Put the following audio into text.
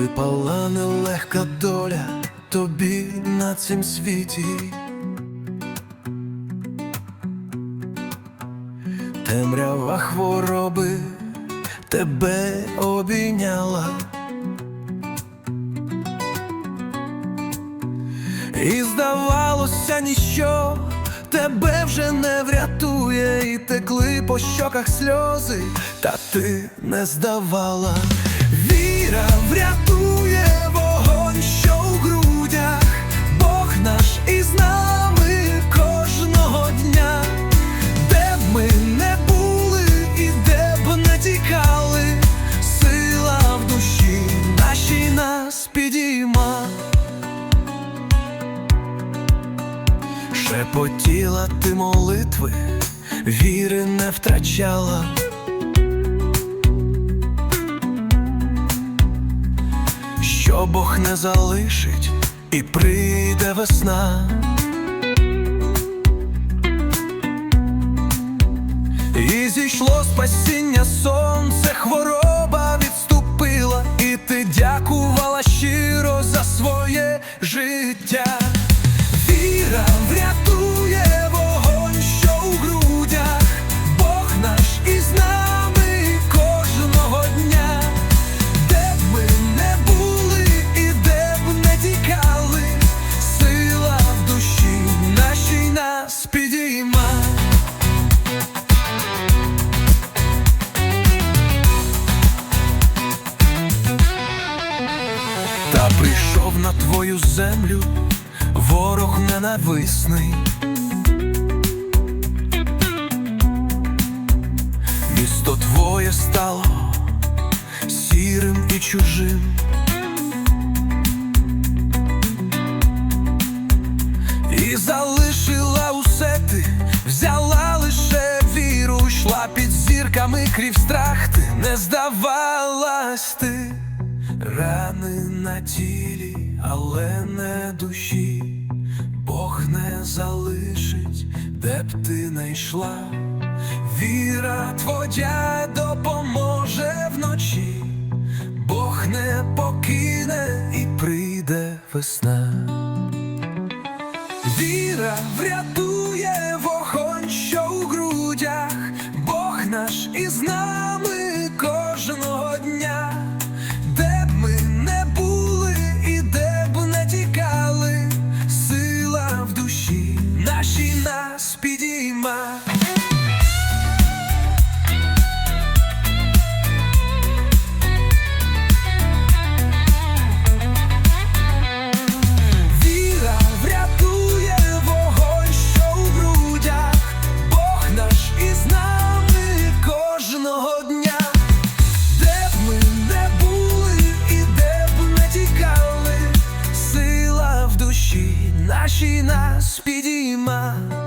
Випала нелегка доля тобі на цім світі. Темрява хвороби тебе обійняла. І здавалося, ніщо тебе вже не врятує, і текли по щоках сльози, та ти не здавала. Віра врятує вогонь, що у грудях, Бог наш із нами кожного дня, де б ми не були і де б не тікали, сила в душі нашій нас підійма. Шепотіла ти молитви, віри не втрачала. Що Бог не залишить, і прийде весна. І зійшло спасіння сонце, хвороба відступила, і ти дякувала щиро за своє життя. Твою землю ворог ненависний. Місто твоє стало сірим і чужим. І залишила усе ти, взяла лише віру, йшла під зірками крізь страх ти, не здавалась ти, рани на тілі, але не душі, Бог не залишить, де б ти не йшла, віра твоя допоможе вночі, Бог не покине і прийде весна. Віра врятує вогонь, що у грудях, Бог наш із нами тікали, сила в